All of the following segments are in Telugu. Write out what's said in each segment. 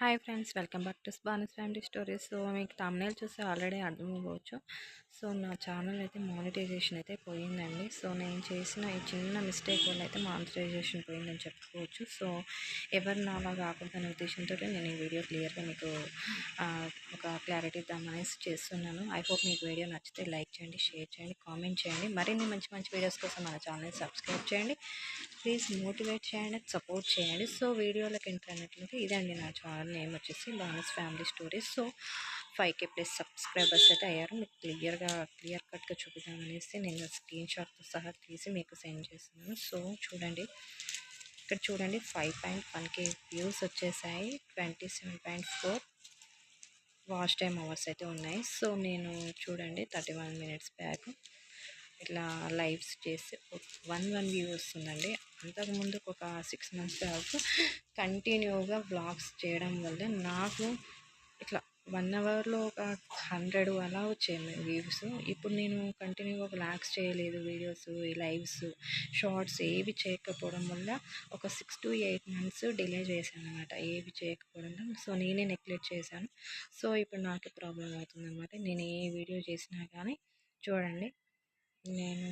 Hi friends welcome back to Banas family stories. So మీకు తమ్నేల్ చూస్తే ఆల్రెడీ అర్థమవ్వచ్చు సో నా ఛానల్ అయితే మానిటైజేషన్ అయితే పోయిందండి. సో నేను చేసిన ఈ చిన్న మిస్టేక్ వల్ల అయితే మానిటైజేషన్ పోయిందని చెప్పుకోవచ్చు. సో ఎవరు నాలా కాకూడదనే ఉద్దేశంతో నేను ఈ వీడియో క్లియర్గా మీకు ఒక క్లారిటీ ఇద్దామనేసి చేస్తున్నాను. ఐ హోప్ మీకు వీడియో నచ్చితే లైక్ చేయండి షేర్ చేయండి కామెంట్ చేయండి. మరిన్ని మంచి మంచి వీడియోస్ కోసం మన ఛానల్ని సబ్స్క్రైబ్ చేయండి. ప్లీజ్ మోటివేట్ చేయండి సపోర్ట్ చేయండి. సో వీడియోలకు ఎంటర్ ఇదండి నా ఛానల్ నేమ్ వచ్చేసి Banas family stories so five K plus subscribers అయితే అయ్యారు. మీకు క్లియర్గా క్లియర్ కట్గా చూపిద్దామనేసి నేను స్క్రీన్ షాట్తో సహా తీసి మీకు సెండ్ చేస్తున్నాను. సో చూడండి. ఇక్కడ చూడండి five point one K views వచ్చేసాయి. Twenty seven point four watch time hours అయితే ఉన్నాయి. సో నేను చూడండి థర్టీ వన్ మినిట్స్ బ్యాక్ ఇట్లా లైవ్స్ చేసి వన్ వన్ వ్యూ వస్తుందండి. అంతకుముందు ఒక సిక్స్ మంత్స్ దాకా కంటిన్యూగా బ్లాగ్స్ చేయడం వల్ల నాకు ఇట్లా వన్ అవర్లో ఒక హండ్రెడ్ అలా వచ్చాయి వ్యూస్. ఇప్పుడు నేను కంటిన్యూగా బ్లాగ్స్ చేయలేదు వీడియోస్ లైవ్స్ షార్ట్స్ ఏవి చేయకపోవడం వల్ల ఒక six to eight months delay చేశాను అనమాట ఏవి చేయకపోవడం సో నేనే నెగ్లెక్ట్ చేశాను. సో ఇప్పుడు నాకు ప్రాబ్లం అవుతుంది అనమాట నేను ఏ వీడియో చేసినా కానీ చూడండి. నేను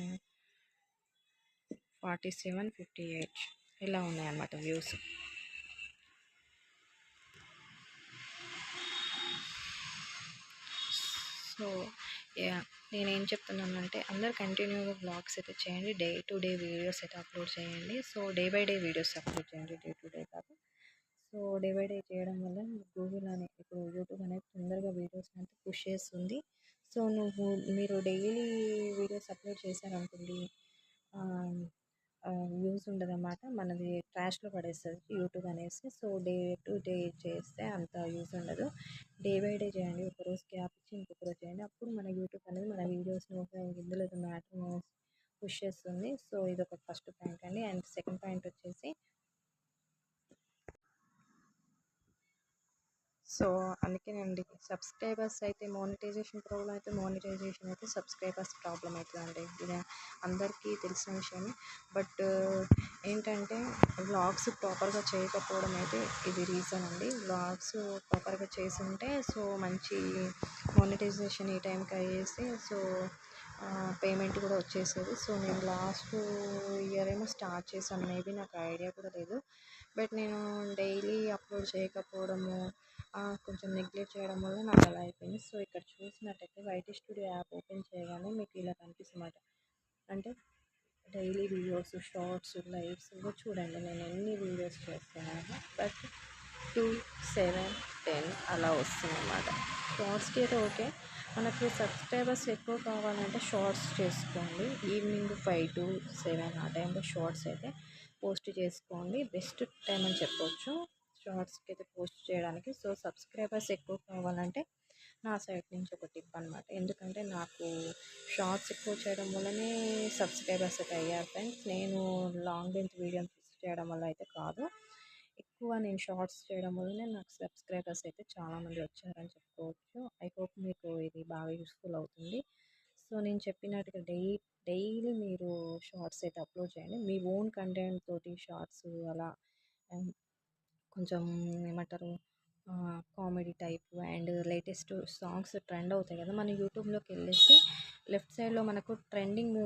ఫార్టీ సెవెన్ ఫిఫ్టీ ఎయిట్ ఇలా ఉన్నాయన్నమాట వ్యూస్. సో నేనేం చెప్తున్నానంటే అందరు కంటిన్యూగా బ్లాగ్స్ అయితే చేయండి డే టు డే వీడియోస్ అయితే అప్లోడ్ చేయండి. So day by day videos upload చేయండి డే టు డే కాదు. సో డే బై డే చేయడం వల్ల గూగుల్ అనే ఇప్పుడు యూట్యూబ్ అనేది తొందరగా వీడియోస్ అనేది పుష్ చేస్తుంది. సో నువ్వు మీరు డైలీ వీడియోస్ అప్లోడ్ చేశారనుకోండి వ్యూస్ ఉండదన్నమాట. మనది ట్రాష్లో పడేస్తుంది యూట్యూబ్ అనేసి. సో డే టు డే చేస్తే అంత యూజ్ ఉండదు. డే బై డే చేయండి. ఒక రోజు గ్యాప్ ఇచ్చి ఇంకొక రోజు చేయండి. అప్పుడు మన యూట్యూబ్ అనేది మన వీడియోస్ని ఇందులో మ్యాటర్ పుష్ చేస్తుంది. సో ఇది ఒక ఫస్ట్ పాయింట్ అండి. అండ్ సెకండ్ పాయింట్ వచ్చేసి సో అందుకేనండి. సబ్స్క్రైబర్స్ అయితే మోనిటైజేషన్ ప్రాబ్లం అయితే మోనిటైజేషన్ అయితే సబ్స్క్రైబర్స్ ప్రాబ్లం అవుతుందండి. ఇది అందరికీ తెలిసిన విషయమే బట్ ఏంటంటే వ్లాగ్స్ ప్రాపర్గా చేయకపోవడం అయితే ఇది రీజన్ అండి. వ్లాగ్స్ ప్రాపర్గా చేసి ఉంటే సో మంచి మోనిటైజేషన్ ఈ టైంకి అయ్యేసి సో పేమెంట్ కూడా వచ్చేసేది. సో నేను లాస్ట్ ఇయర్ ఏమో స్టార్ట్ చేశాను. మేబీ నాకు ఐడియా కూడా లేదు. బట్ నేను డైలీ అప్లోడ్ చేయకపోవడము కొంచెం నెగ్లెక్ట్ చేయడం వల్ల నాకు అలా అయిపోయింది. సో ఇక్కడ చూసినట్టయితే వైటీ స్టూడియో యాప్ ఓపెన్ చేయగానే మీకు ఇలా కనిపిస్తుంది అంటే డైలీ వీడియోస్ షార్ట్స్ లైవ్స్ కూడా చూడండి. నేను ఎన్ని వీడియోస్ చేస్తున్నాను? బట్ టూ సెవెన్ టెన్ అలా వస్తుందన్నమాట. షార్ట్స్కి అయితే ఓకే. మనకు సబ్స్క్రైబర్స్ ఎక్కువ కావాలంటే షార్ట్స్ చేసుకోండి. ఈవినింగ్ ఫైవ్ టు సెవెన్ ఆ టైంలో షార్ట్స్ అయితే పోస్ట్ చేసుకోండి. బెస్ట్ టైం అని చెప్పొచ్చు. షార్ట్స్కి అయితే పోస్ట్ చేయడానికి. సో సబ్స్క్రైబర్స్ ఎక్కువ కావాలంటే నా సైడ్ నుంచి ఒక టిప్ అనమాట ఎందుకంటే నాకు షార్ట్స్ ఎక్కువ చేయడం వల్లనే సబ్స్క్రైబర్స్ అయితే అయ్యారు ఫ్రెండ్స్. నేను లాంగ్ లెంత్ వీడియోని చేయడం వల్ల అయితే కాదు. ఎక్కువ నేను షార్ట్స్ చేయడం వల్లనే నాకు సబ్స్క్రైబర్స్ అయితే చాలామంది వచ్చారని చెప్పుకోవచ్చు. ఐ హోప్ మీకు ఇది బాగా యూస్ఫుల్ అవుతుంది. సో నేను చెప్పినట్టుగా డై డైలీ మీరు షార్ట్స్ అయితే అప్లోడ్ చేయండి. మీ ఓన్ కంటెంట్ తోటి షార్ట్స్ అలా కొంచెం ఏమంటారు comedy type and latest songs trend అవుతాయి కదా మన యూట్యూబ్లోకి వెళ్ళేసి లెఫ్ట్ సైడ్లో మనకు ట్రెండింగ్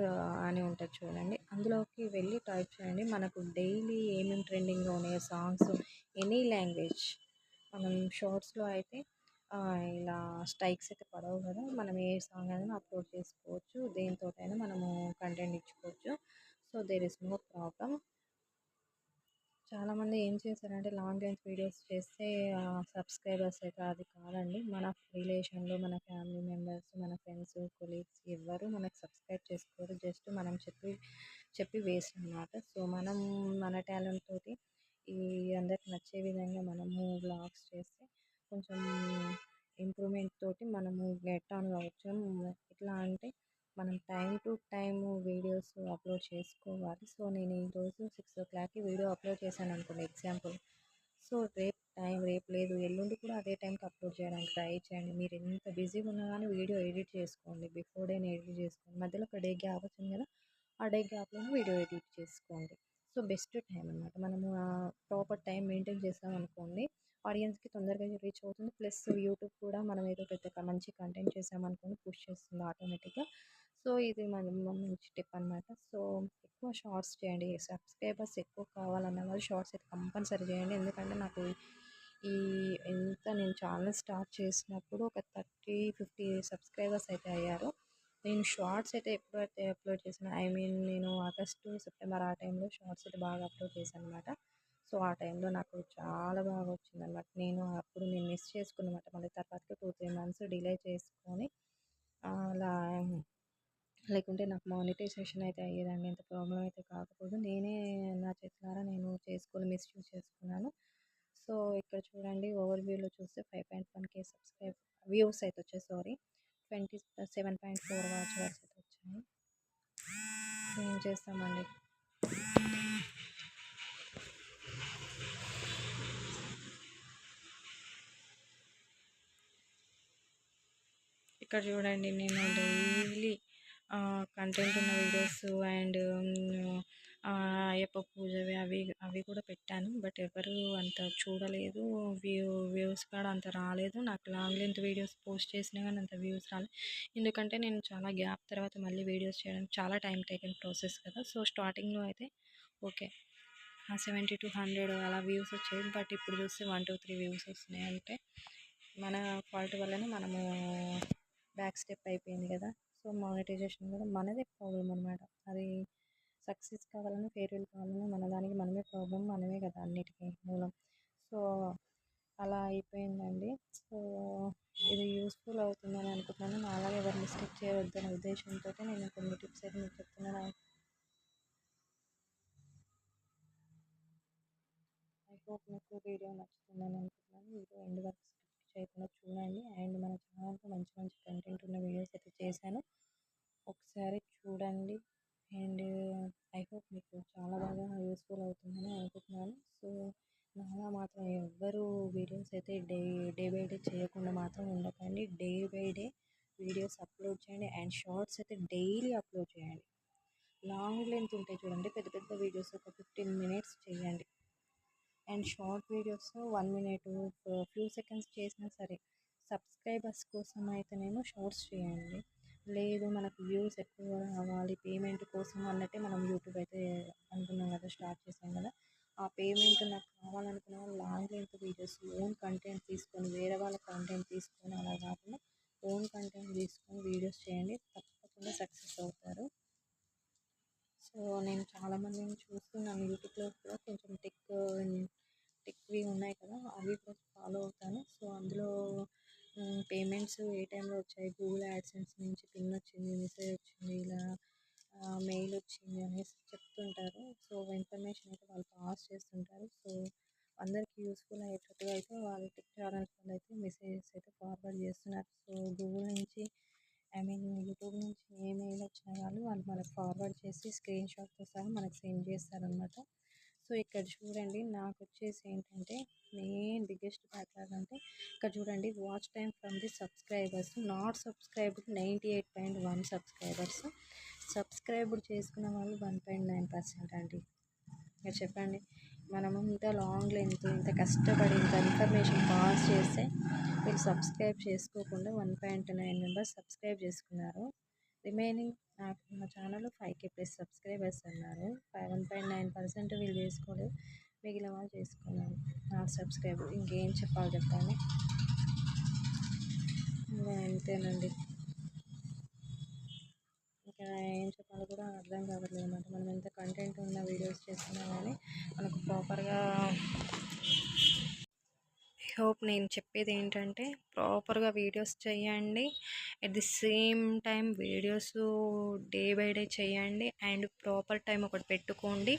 అని ఉంటుంది చూడండి. అందులోకి వెళ్ళి టైప్ చేయండి. మనకు డైలీ ఏమేమి ట్రెండింగ్లో ఉన్నాయో సాంగ్స్ ఎనీ లాంగ్వేజ్. మనం షార్ట్స్లో అయితే ఇలా స్ట్రైక్స్ అయితే పడవు కదా. మనం ఏ సాంగ్ అయినా అప్లోడ్ చేసుకోవచ్చు. దేనితోటైనా మనము కంటెంట్ ఇచ్చుకోవచ్చు. So there is no problem చాలామంది ఏం చేశారంటే లాంగ్ లెన్స్ వీడియోస్ చేస్తే సబ్స్క్రైబర్స్ అయితే అది కాదండి. మన రిలేషన్లు మన ఫ్యామిలీ మెంబర్స్ మన ఫ్రెండ్స్ కొలీగ్స్ ఎవ్వరు మనకు సబ్స్క్రైబ్ చేసుకోరు. జస్ట్ మనం చెప్పి చెప్పి వేస్ట్ అనమాట సో మనం మన టాలెంట్ తోటి ఈ అందరికి నచ్చే విధంగా మనము బ్లాగ్స్ చేస్తే కొంచెం ఇంప్రూవ్మెంట్ తోటి మనము గెట్ ఆన్ కావచ్చు ఎట్లా అంటే మనం time to time videos upload చేసుకోవాలి. సో నేను ఈరోజు సిక్స్ ఓ క్లాక్కి వీడియో అప్లోడ్ చేశాను అనుకోండి ఎగ్జాంపుల్. సో రేపు టైం రేపు లేదు ఎల్లుండి కూడా అదే టైంకి అప్లోడ్ చేయడానికి ట్రై చేయండి. మీరు ఎంత బిజీగా ఉన్నా కానీ వీడియో ఎడిట్ చేసుకోండి బిఫోర్ డే ఎడిట్ చేసుకోండి. మధ్యలో ఒక డే గ్యాప్ వచ్చింది కదా ఆ డే గ్యాప్లో వీడియో ఎడిట్ చేసుకోండి. సో బెస్ట్ టైం అనమాట మనము ప్రాపర్ టైం మెయింటైన్ చేసాం అనుకోండి ఆడియన్స్కి తొందరగా రీచ్ అవుతుంది. ప్లస్ యూట్యూబ్ కూడా మనం ఏదో పెద్ద మంచి కంటెంట్ చేసామనుకోండి పుష్ చేస్తుంది ఆటోమేటిక్గా. సో ఇది మన మంచి టిప్ అనమాట సో ఎక్కువ షార్ట్స్ చేయండి. సబ్స్క్రైబర్స్ ఎక్కువ కావాలన్న వాళ్ళు షార్ట్స్ అయితే కంపల్సరీ చేయండి. ఎందుకంటే నాకు ఈ ఎంత నేను ఛానల్ స్టార్ట్ చేసినప్పుడు ఒక థర్టీ ఫిఫ్టీ సబ్స్క్రైబర్స్ అయితే అయ్యారు. నేను షార్ట్స్ అయితే ఎప్పుడైతే అప్లోడ్ చేసిన ఐ మీన్ నేను ఆగస్టు సెప్టెంబర్ ఆ టైంలో షార్ట్స్ అయితే బాగా అప్లోడ్ చేశాను అనమాట సో ఆ టైంలో నాకు చాలా బాగా వచ్చింది అనమాట నేను అప్పుడు నేను మిస్ చేసుకున్నమాట. మళ్ళీ తర్వాతకి టూ త్రీ మంత్స్ డిలే చేసుకొని అలా లేకుంటే నాకు మానిటైజేషన్ అయితే అయ్యేదండి. ఎంత ప్రాబ్లం అయితే కాకపోదు. నేనే నా చేతులారా నేను చేసుకొని మిస్యూజ్ చేసుకున్నాను. సో ఇక్కడ చూడండి ఓవర్ వ్యూలో చూస్తే five point one K subscribe views అయితే వచ్చాయి. Sorry twenty seven point four watch hours అయితే వచ్చాయి. ఏం చేస్తామండి? ఇక్కడ చూడండి నేను డైలీ కంటెంట్ ఉన్న వీడియోస్ అండ్ um, అయ్యప్ప పూజవి అవి అవి కూడా పెట్టాను. బట్ ఎవరు అంత చూడలేదు. వ్యూ వ్యూస్ కూడా అంత రాలేదు. నాకు లాంగ్ లెంత్ వీడియోస్ పోస్ట్ చేసినా కానీ అంత వ్యూస్ రాలేదు ఎందుకంటే నేను చాలా గ్యాప్ తర్వాత మళ్ళీ వీడియోస్ చేయడం చాలా టైం టేకింగ్ ప్రాసెస్ కదా. సో స్టార్టింగ్లో అయితే ఓకే సెవెంటీ టు హండ్రెడ్ అలా వ్యూస్ వచ్చాయి. బట్ ఇప్పుడు చూస్తే వన్ టూ త్రీ వ్యూస్ వస్తున్నాయి అంటే మన ఫాల్ట్ వల్లనే మనము బ్యాక్ స్టెప్ అయిపోయింది కదా. సో మానిటైజేషన్ కూడా మనదే ప్రాబ్లం అనమాట అది సక్సెస్ కావాలని ఫెయిర్వెల్ కావాలని మన దానికి మనమే ప్రాబ్లం మనమే కదా అన్నిటికీ మూలం. సో అలా అయిపోయిందండి. సో ఇది యూస్ఫుల్ అవుతుందని అనుకుంటున్నాను. నాలాగే ఎవరు మిస్టేక్ చేయవద్దనే ఉద్దేశంతో నేను కొన్ని టిప్స్ అయితే మీకు చెప్తున్నాను. ఐ హోప్ మీకు వీడియో నచ్చుతుందని అనుకుంటున్నాను. వీడియో ఎండ్ వరకు చేయకుండా చూడండి. అండ్ మన ఛానల్కి మంచి మంచి కంటెంట్ ఉన్న వీడియోస్ అయితే చేశాను. ఒకసారి చూడండి. అండ్ ఐ హోప్ మీకు చాలా బాగా యూస్ఫుల్ అవుతుందని అనుకుంటున్నాను. సో నాలా మాత్రం ఎవ్వరు వీడియోస్ అయితే డే డే బై డే చేయకుండా మాత్రం ఉండకండి. Day by day videos upload చేయండి. అండ్ షార్ట్స్ అయితే డైలీ అప్లోడ్ చేయండి. లాంగ్ లెంత్ ఉంటాయి చూడండి. పెద్ద పెద్ద వీడియోస్ ఒక ఫిఫ్టీన్ మినిట్స్ చేయండి. And short videos one minute few seconds చేసినా సరే సబ్స్క్రైబర్స్ కోసం అయితేనేమో షార్ట్స్ చేయండి. లేదు మనకు వ్యూస్ ఎక్కువ రావాలి పేమెంట్ కోసం అన్నట్టే మనం యూట్యూబ్ అయితే అనుకున్నాం కదా స్టార్ట్ చేసాం కదా. ఆ పేమెంట్ నాకు కావాలనుకున్న వాళ్ళు long length videos own content తీసుకొని వేరే వాళ్ళ కంటెంట్ తీసుకొని అలా కాకుండా ఓన్ కంటెంట్ తీసుకొని వీడియోస్ చేయండి. తప్పకుండా సక్సెస్ అవుతారు. సో నేను చాలామందిని చూస్తున్నాను. యూట్యూబ్లో కూడా కొంచెం టెక్ టెక్వి ఉన్నాయి కదా అవి కూడా ఫాలో అవుతాను. సో అందులో పేమెంట్స్ ఏ టైంలో వచ్చాయి? గూగుల్ యాడ్సెన్స్ నుంచి పిన్ వచ్చింది మెసేజ్ వచ్చింది ఇలా మెయిల్ వచ్చింది అనేసి చెప్తుంటారు. సో ఇన్ఫర్మేషన్ అయితే వాళ్ళు పాస్ చేస్తుంటారు. సో అందరికీ యూస్ఫుల్ అయ్యేటట్టుగా అయితే వాళ్ళ టెక్ ఛానల్స్ వాళ్ళు అయితే మెసేజెస్ అయితే ఫార్వర్డ్ చేస్తున్నారు. సో గూగుల్ నుంచి ఐ మీన్ యూట్యూబ్ నుంచి ఏ మెయిల్ వచ్చినా కానీ వాళ్ళు మనకు ఫార్వర్డ్ చేసి స్క్రీన్ షాట్తో సహా మనకు సెండ్ చేస్తారనమాట సో ఇక్కడ చూడండి నాకు వచ్చేసి ఏంటంటే మెయిన్ బిగ్గెస్ట్ బ్యాక్లాగ్ అంటే ఇక్కడ చూడండి watch time from the subscribers not subscribed ninety eight point one subscribers subscribed చేసుకున్న వాళ్ళు వన్ పాయింట్ నైన్ పర్సెంట్ అండి. మీరు చెప్పండి. మనం ఇంత లాంగ్ లెంత్ ఇంత కష్టపడి ఇంత ఇన్ఫర్మేషన్ పాస్ చేస్తే వీళ్ళు సబ్స్క్రైబ్ చేసుకోకుండా one point nine members subscribe చేసుకున్నారు. రిమైనింగ్ నాకు మా channel five K plus subscribers అన్నారు. Five one point nine percent వీళ్ళు చేసుకోలేదు. మిగిలిన వాళ్ళు చేసుకున్నారు. నా సబ్స్క్రైబ్ ఇంకేం చెప్పాలి చెప్పండి? ఇంకా అంతేనండి. ఏం చెప్పాలో కూడా అర్థం కావట్లేదు అనమాట. మనం ఎంత కంటెంట్ ఉన్న వీడియోస్ చేస్తున్నా కానీ మనకు ప్రాపర్గా హోప్ నేను చెప్పేది ఏంటంటే ప్రాపర్గా వీడియోస్ చేయండి. At the same time videos day by day చేయండి. అండ్ ప్రాపర్ టైం ఒకటి పెట్టుకోండి.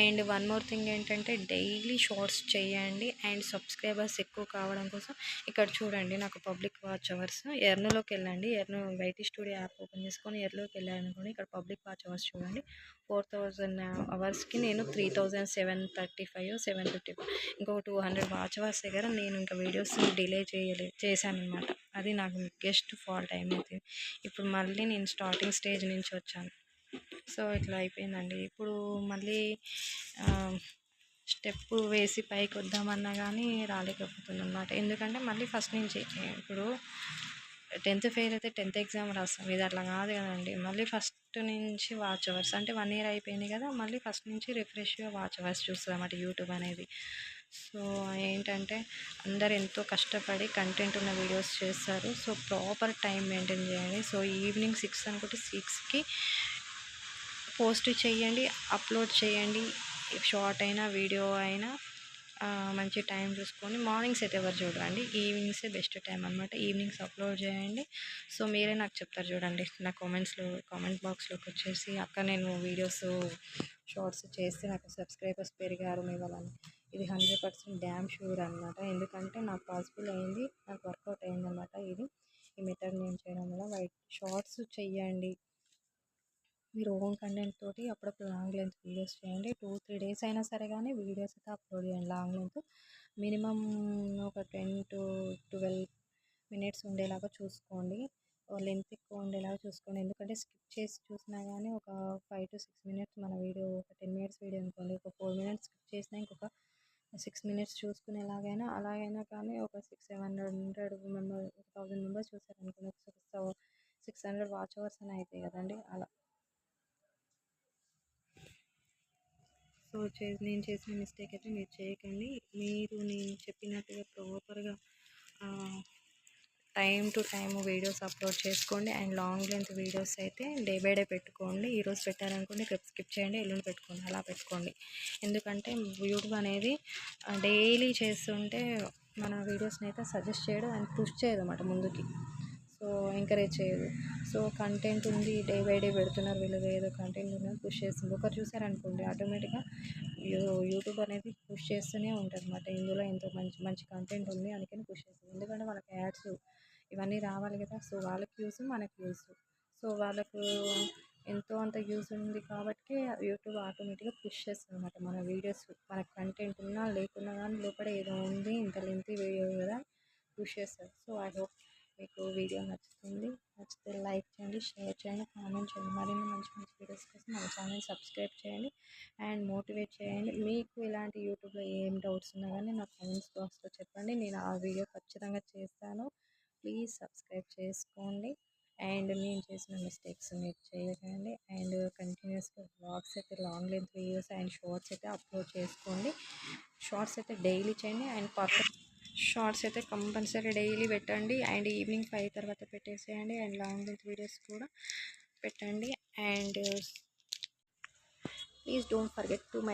అండ్ వన్ మోర్ థింగ్ ఏంటంటే డైలీ షార్ట్స్ చేయండి. అండ్ సబ్స్క్రైబర్స్ ఎక్కువ కావడం కోసం ఇక్కడ చూడండి నాకు పబ్లిక్ వాచ్ అవర్స్. ఎర్నులోకి వెళ్ళండి. Earn YT studio app open చేసుకొని ఎర్లోకి వెళ్ళాలనుకోండి ఇక్కడ పబ్లిక్ వాచ్ అవర్స్ చూడండి. ఫోర్ థౌజండ్ అవర్స్కి నేను three thousand seven thirty five seven fifty ఇంకో టూ హండ్రెడ్ వాచ్ అవర్స్ దగ్గర నేను ఇంకా వీడియోస్ డిలే చేయలే చేశానమాట అది నాకు బిగ్గెస్ట్ ఫాల్ట్ అయిపోయింది. ఇప్పుడు మళ్ళీ నేను స్టార్టింగ్ స్టేజ్ నుంచి వచ్చాను. సో ఇట్లా అయిపోయిందండి. ఇప్పుడు మళ్ళీ స్టెప్ వేసి పైకి వద్దామన్నా కానీ రాలేకపోతుంది అనమాట ఎందుకంటే మళ్ళీ ఫస్ట్ నుంచి ఇప్పుడు టెన్త్ ఫెయిల్ అయితే టెన్త్ ఎగ్జామ్ రాస్తాం. ఇది అట్లా కాదు కదండి. మళ్ళీ ఫస్ట్ నుంచి వాచ్ అవర్స్. అంటే వన్ ఇయర్ అయిపోయింది కదా మళ్ళీ ఫస్ట్ నుంచి రిఫ్రెష్గా వాచ్ అవర్స్ చూస్తుంది అన్నమాట యూట్యూబ్ అనేది. సో ఏంటంటే అందరు ఎంతో కష్టపడి కంటెంట్ ఉన్న వీడియోస్ చేస్తారు. సో ప్రాపర్ టైం మెయింటైన్ చేయండి. సో ఈవినింగ్ సిక్స్ అనుకుంటే సిక్స్కి పోస్ట్ చేయండి అప్లోడ్ చేయండి. షార్ట్ అయినా వీడియో అయినా మంచి టైం చూసుకొని మార్నింగ్స్ అయితే ఎవరు చూడండి ఈవినింగ్సే బెస్ట్ టైం అనమాట ఈవినింగ్స్ అప్లోడ్ చేయండి. సో మీరే నాకు చెప్తారు చూడండి. నా కామెంట్స్లో కామెంట్ బాక్స్లోకి వచ్చేసి అక్క నేను వీడియోస్ షార్ట్స్ చేస్తే నాకు సబ్స్క్రైబర్స్ పెరిగారు మీ వాళ్ళని ఇది హండ్రెడ్ పర్సెంట్ డ్యామ్ షూర్ అనమాట ఎందుకంటే నాకు పాసిబుల్ అయింది నాకు వర్కౌట్ అయింది అనమాట ఇది. ఈ మెథడ్ నేను చేయడం వల్ల వైట్ షార్ట్స్ చెయ్యండి. మీరు ఓన్ కంటెంట్ తోటి అప్పుడప్పుడు లాంగ్ లెంత్ వీడియోస్ చేయండి. టూ త్రీ డేస్ అయినా సరే కానీ వీడియోస్ అయితే అప్లోడ్ చేయండి లాంగ్ లెంత్ మినిమం ఒక టెన్ టు ట్వెల్వ్ మినిట్స్ ఉండేలాగా చూసుకోండి. లెంత్ ఎక్కువ ఉండేలాగా చూసుకోండి. ఎందుకంటే స్కిప్ చేసి చూసినా కానీ ఒక ఫైవ్ టు సిక్స్ మినిట్స్ మన వీడియో ఒక టెన్ మినిట్స్ వీడియో అనుకోండి ఒక ఫోర్ మినిట్స్ స్కిప్ చేసినా ఇంకొక సిక్స్ మినిట్స్ చూసుకుని ఎలాగైనా అలాగైనా కానీ ఒక సిక్స్ సెవెన్ హండ్రెడ్ మెంబర్ ఒక మెంబర్స్ చూసారనుకోండి ఒక సిక్స్ హండ్రెడ్ వాచ్ అవర్స్ అని అవుతాయి కదండి అలా. సో చే నేను చేసిన మిస్టేక్ అయితే మీరు చేయకండి. మీరు నేను చెప్పినట్టుగా ప్రాపర్గా time to time videos upload చేసుకోండి. అండ్ లాంగ్ లెంత్ వీడియోస్ అయితే డే బై డే పెట్టుకోండి. ఈరోజు పెట్టారనుకోండి రేపు స్కిప్ చేయండి ఎల్లుండి పెట్టుకోండి అలా పెట్టుకోండి. ఎందుకంటే యూట్యూబ్ అనేది డైలీ చేస్తుంటే మన వీడియోస్ని అయితే సజెస్ట్ చేయడం అండ్ పుష్ చేయదు అన్నమాట ముందుకి. సో ఎంకరేజ్ చేయదు. సో కంటెంట్ ఉంది డే బై డే పెడుతున్నారు వీళ్ళు ఏదో కంటెంట్ ఉన్నది పుష్ చేస్తుంది ఒకరు చూసారనుకోండి ఆటోమేటిక్గా యూట్యూబ్ అనేది పుష్ చేస్తూనే ఉంటుంది అన్నమాట ఇందులో ఎంతో మంచి మంచి కంటెంట్ ఉంది అందుకని పుష్ చేస్తుంది ఎందుకంటే వాళ్ళకి యాడ్స్ ఇవన్నీ రావాలి కదా. సో వాళ్ళకి యూస్ మనకి యూస్. సో వాళ్ళకు ఎంతో అంత యూస్ ఉంది కాబట్టి యూట్యూబ్ ఆటోమేటిక్గా పుష్ చేస్తుంది అనమాట మన వీడియోస్ మన కంటెంట్ ఉన్నా లేకున్నా కానీ లోపల ఏదో ఉంది ఇంత లెంత్ వీడియో కదా పుష్ చేస్తారు. సో ఐ హోప్ మీకు వీడియో నచ్చుతుంది. నచ్చితే లైక్ చేయండి షేర్ చేయండి కామెంట్ చేయండి. మరిన్ని మంచి మంచి వీడియోస్ కోసం మన ఛానల్ సబ్స్క్రైబ్ చేయండి. అండ్ మోటివేట్ చేయండి. మీకు ఇలాంటి యూట్యూబ్లో ఏం డౌట్స్ ఉన్నా కానీ నాకు కామెంట్స్ బాక్స్లో చెప్పండి. నేను ఆ వీడియో ఖచ్చితంగా చేస్తాను. ప్లీజ్ సబ్స్క్రైబ్ చేసుకోండి. అండ్ నేను చేసిన మిస్టేక్స్ మీరు చేయకండి. అండ్ కంటిన్యూస్గా బ్లాగ్స్ అయితే long length videos and shorts అయితే అప్లోడ్ చేసుకోండి. షార్ట్స్ అయితే డైలీ చేయండి. అండ్ పర్ఫెక్ట్ షార్ట్స్ అయితే కంపల్సరీ డైలీ పెట్టండి. అండ్ ఈవినింగ్ ఫైవ్ తర్వాత పెట్టేసేయండి. అండ్ లాంగ్ లెంత్ వీడియోస్ కూడా పెట్టండి. And please don't forget to my